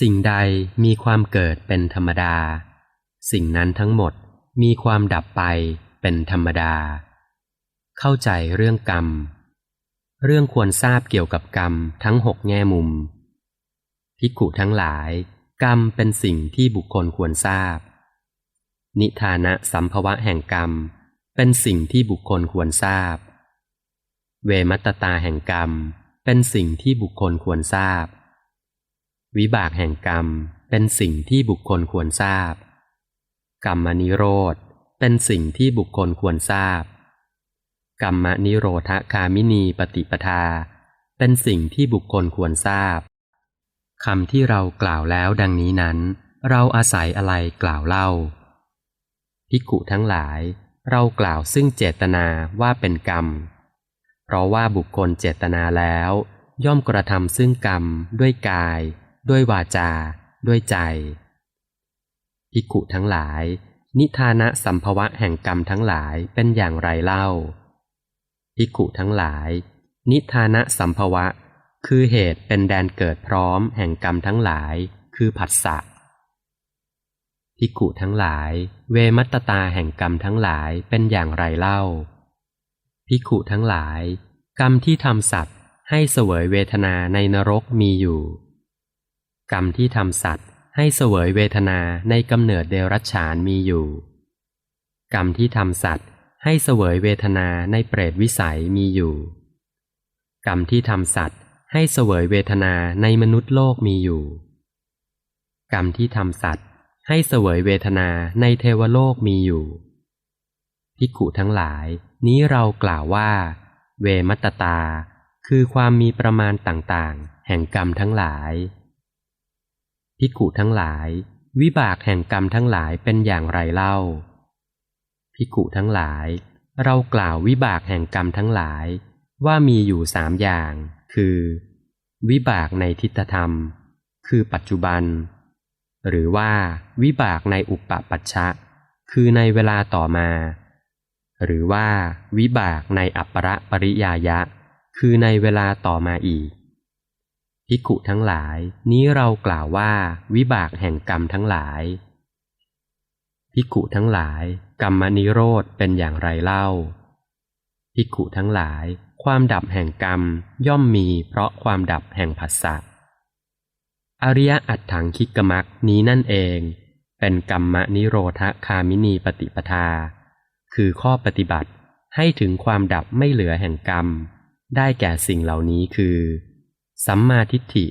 สิ่งใดมีความเกิดเป็นธรรมดา สิ่งนั้นทั้งหมดมีความดับไปเป็นธรรมดา เข้าใจเรื่องกรรม เรื่องควรทราบเกี่ยวกับกรรมทั้งหกแง่มุมภิกุทั้งหลาย กรรมเป็นสิ่งที่บุคคลควรทราบ นิทานะสัมภวะแห่งกรรม เป็นสิ่งที่บุคคลควรทราบ เวมัตตาแห่งกรรม เป็นสิ่งที่บุคคลควรทราบ วิบากแห่งกรรมเป็นสิ่งที่บุคคลควรทราบ กรรมนิโรธเป็นสิ่งที่บุคคลควรทราบ กรรมนิโรธคามินีปฏิปทา เป็นสิ่งที่บุคคลควรทราบคำที่เรากล่าวแล้วดังนี้นั้น เราอาศัยอะไรกล่าวเล่าภิกุทั้งหลาย เรากล่าวซึ่งเจตนาว่าเป็นกรรม เพราะว่าบุคคลเจตนาแล้ว ย่อมกระทำซึ่งกรรมด้วยกาย ด้วยวาจา ด้วยใจ ภิกขุทั้งหลาย นิทานะสัมภวะแห่งกรรมทั้งหลายเป็นอย่างไรเล่า ภิกขุทั้งหลาย นิทานะสัมภวะ คือเหตุเป็นแดนเกิดพร้อมแห่งกรรมทั้งหลาย คือผัสสะภิกขุทั้งหลาย เวมัตตาแห่งกรรมทั้งหลายเป็นอย่างไรเล่า ภิกขุทั้งหลาย กรรมที่ทำสัตว์ให้เสวยเวทนาในนรกมีอยู่ กรรมที่ทำสัตว์ให้เสวยเวทนาในกำเนิดเดรัจฉานมีอยู่ กรรมที่ทำสัตว์ให้เสวยเวทนาในเปรตวิสัยมีอยู่ กรรมที่ทำสัตว์ให้เสวยเวทนาในมนุษย์โลกมีอยู่ กรรมที่ทำสัตว์ให้เสวยเวทนาในเทวโลกมีอยู่ภิกขุทั้งหลายนี้เรากล่าวว่า เวมัตตา คือความมีประมาณต่างๆ แห่งกรรมทั้งหลาย ภิกขุทั้งหลาย วิบากแห่งกรรมทั้งหลายเป็นอย่างไรเล่า ภิกขุทั้งหลาย เรากล่าววิบากแห่งกรรมทั้งหลาย ว่ามีอยู่สามอย่าง คือ วิบากในทิฏฐธรรม คือปัจจุบัน หรือว่าวิบากในอุปปัชชะ คือในเวลาต่อมา หรือว่าวิบากในอัปปรปริยายะ คือในเวลาต่อมาอีก ภิกขุทั้งหลาย นี้เรากล่าวว่าวิบากแห่งกรรมทั้งหลาย ภิกขุทั้งหลาย กรรมนิโรธเป็นอย่างไรเล่า ภิกขุทั้งหลาย ความดับแห่งกรรมย่อมมีเพราะความดับแห่งผัสสะอริยอัตถังคิกมักนี้นั่นเอง เป็นกรรมนิโรธคามินีปฏิปทา คือข้อปฏิบัติให้ถึงความดับไม่เหลือแห่งกรรม ได้แก่สิ่งเหล่านี้คือ สัมมาทิฏฐิ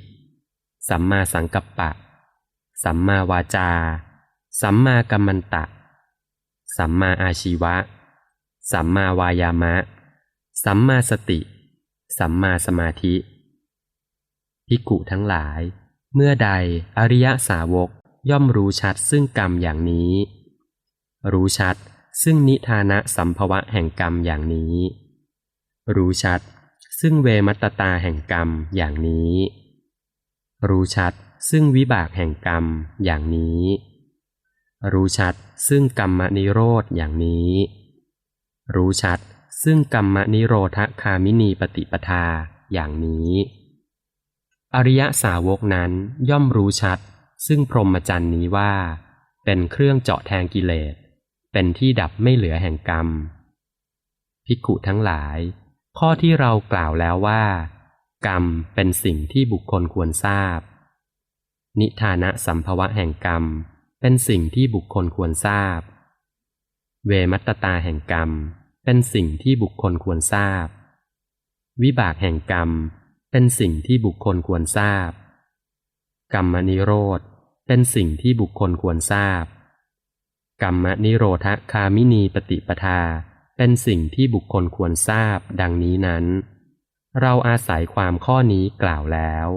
สัมมาสังกัปปะ สัมมาวาจา สัมมากัมมันตะ สัมมาอาชีวะ สัมมาวายามะ สัมมาสติ สัมมาสมาธิภิกขุทั้งหลาย เมื่อใดอริยสาวกย่อมรู้ชัดซึ่งกรรมอย่างนี้ รู้ชัดซึ่งนิทานะสัมภวะแห่งกรรมอย่างนี้ รู้ชัด ซึ่งเวมัตตาแห่งกรรมอย่างนี้ รู้ชัดซึ่งวิบากแห่งกรรมอย่างนี้ รู้ชัดซึ่งกรรมนิโรธอย่างนี้ รู้ชัดซึ่งกรรมนิโรธคามินีปฏิปทาอย่างนี้ อริยสาวกนั้นย่อมรู้ชัด ซึ่งพรหมจรรย์นี้ว่า เป็นเครื่องเจาะแทงกิเลส เป็นที่ดับไม่เหลือแห่งกรรม ภิกขุทั้งหลาย ข้อที่เรากล่าวแล้วว่า กรรมเป็นสิ่งที่บุคคลควรทราบ นิทานะสัมภวะแห่งกรรม เป็นสิ่งที่บุคคลควรทราบ เวมัตตาแห่งกรรม เป็นสิ่งที่บุคคลควรทราบ วิบากแห่งกรรม เป็นสิ่งที่บุคคลควรทราบ กรรมนิโรธ เป็นสิ่งที่บุคคลควรทราบ กรรมนิโรธคามินีปฏิปทา เป็นสิ่งที่บุคคลควรทราบดังนี้นั้น เราอาศัยความข้อนี้กล่าวแล้ว